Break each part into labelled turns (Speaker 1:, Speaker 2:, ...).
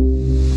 Speaker 1: Thank you.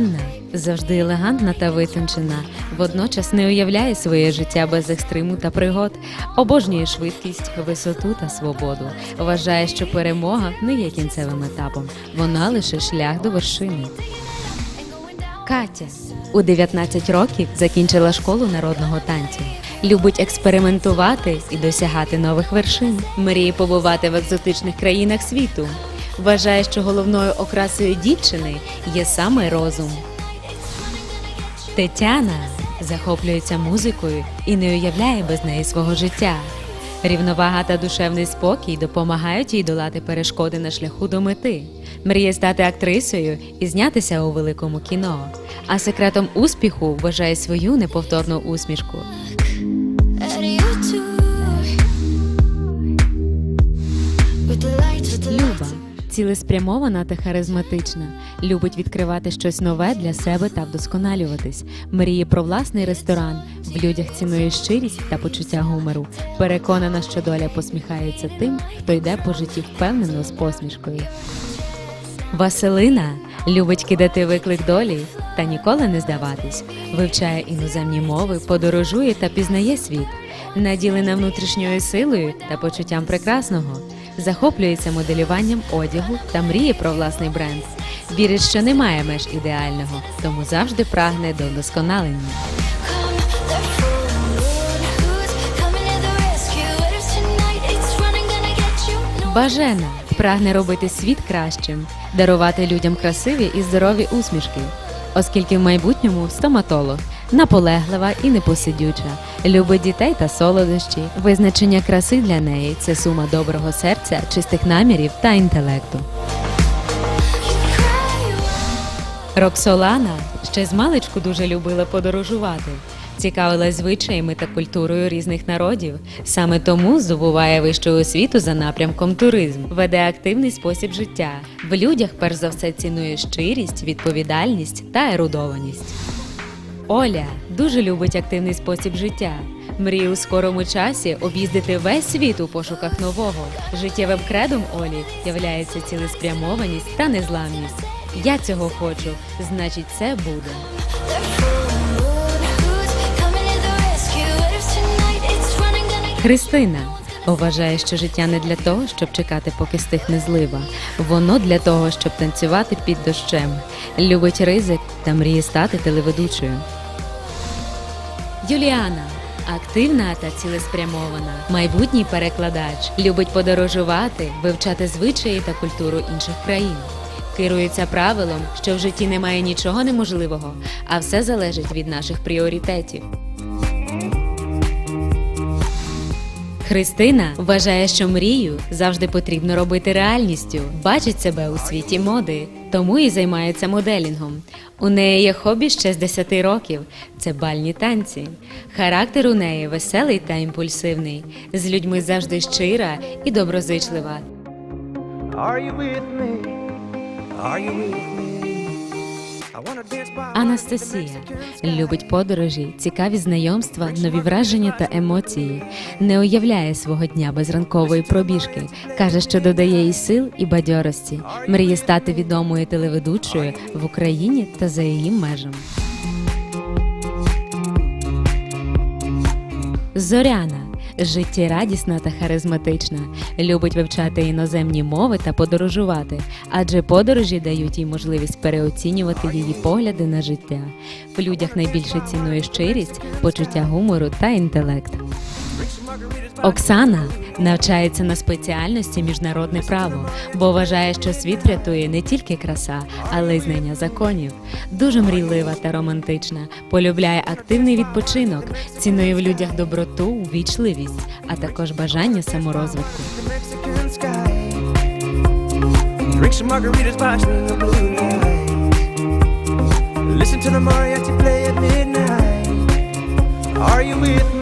Speaker 2: Анна завжди елегантна та витончена, водночас не уявляє своє життя без екстриму та пригод, обожнює швидкість, висоту та свободу. Вважає, що перемога не є кінцевим етапом, вона лише шлях до вершини. Катя у 19 років закінчила школу народного танцю. Любить експериментувати і досягати нових вершин. Мріє побувати в екзотичних країнах світу. Вважає, що головною окрасою дівчини є саме розум. Тетяна захоплюється музикою і не уявляє без неї свого життя. Рівновага та душевний спокій допомагають їй долати перешкоди на шляху до мети. Мріє стати актрисою і знятися у великому кіно. А секретом успіху вважає свою неповторну усмішку. Цілеспрямована та харизматична, любить відкривати щось нове для себе та вдосконалюватись. Мріє про власний ресторан. В людях цінує щирість та почуття гумору. Переконана, що доля посміхається тим, хто йде по житті впевнено з посмішкою. Василина любить кидати виклик долі та ніколи не здаватись. Вивчає іноземні мови, подорожує та пізнає світ. Наділена внутрішньою силою та почуттям прекрасного. Захоплюється моделюванням одягу та мріє про власний бренд. Вірить, що немає меж ідеального, тому завжди прагне до?
Speaker 1: No.
Speaker 2: Бажена прагне робити світ кращим, дарувати людям красиві і здорові усмішки, оскільки в майбутньому стоматолог, наполеглива і непосидюча, любить дітей та солодощі. Визначення краси для неї це сума доброго серця, чистих намірів та інтелекту. Роксолана ще з маличку дуже любила подорожувати. Цікавилась звичаями та культурою різних народів. Саме тому здобуває вищу освіту за напрямком туризм, веде активний спосіб життя. В людях перш за все цінує щирість, відповідальність та ерудованість. Оля дуже любить активний спосіб життя. Мріє у скорому часі об'їздити весь світ у пошуках нового. Життєвим кредом Олі являється цілеспрямованість та незламність. Я цього хочу, значить, це буде. Христина вважає, що життя не для того, щоб чекати, поки стихне злива. Воно для того, щоб танцювати під дощем. Любить ризик та мріє стати телеведучою. Юліана активна та цілеспрямована, майбутній перекладач, любить подорожувати, вивчати звичаї та культуру інших країн. Керується правилом, що в житті немає нічого неможливого, а все залежить від наших пріоритетів. Христина вважає, що мрію завжди потрібно робити реальністю, бачить себе у світі моди, тому і займається моделінгом. У неї є хобі ще з 10 років це бальні танці. Характер у неї веселий та імпульсивний, з людьми завжди щира і доброзичлива.
Speaker 3: Are you with me? Are you with me?
Speaker 2: Анастасія любить подорожі, цікаві знайомства, нові враження та емоції. Не уявляє свого дня без ранкової пробіжки. каже, що додає їй сил і бадьорості. Мріє стати відомою телеведучою в Україні та за її межами. Зоряна життєрадісна та харизматична, любить вивчати іноземні мови та подорожувати, адже подорожі дають їй можливість переоцінювати її погляди на життя. В людях найбільше цінує щирість, почуття гумору та інтелект. Оксана навчається на спеціальності міжнародне право, бо вважає, що світ врятує не тільки краса, але й знання законів. Дуже мрійлива та романтична, полюбляє активний відпочинок, цінує в людях доброту, вічливість, а також бажання саморозвитку.
Speaker 3: Are you with me?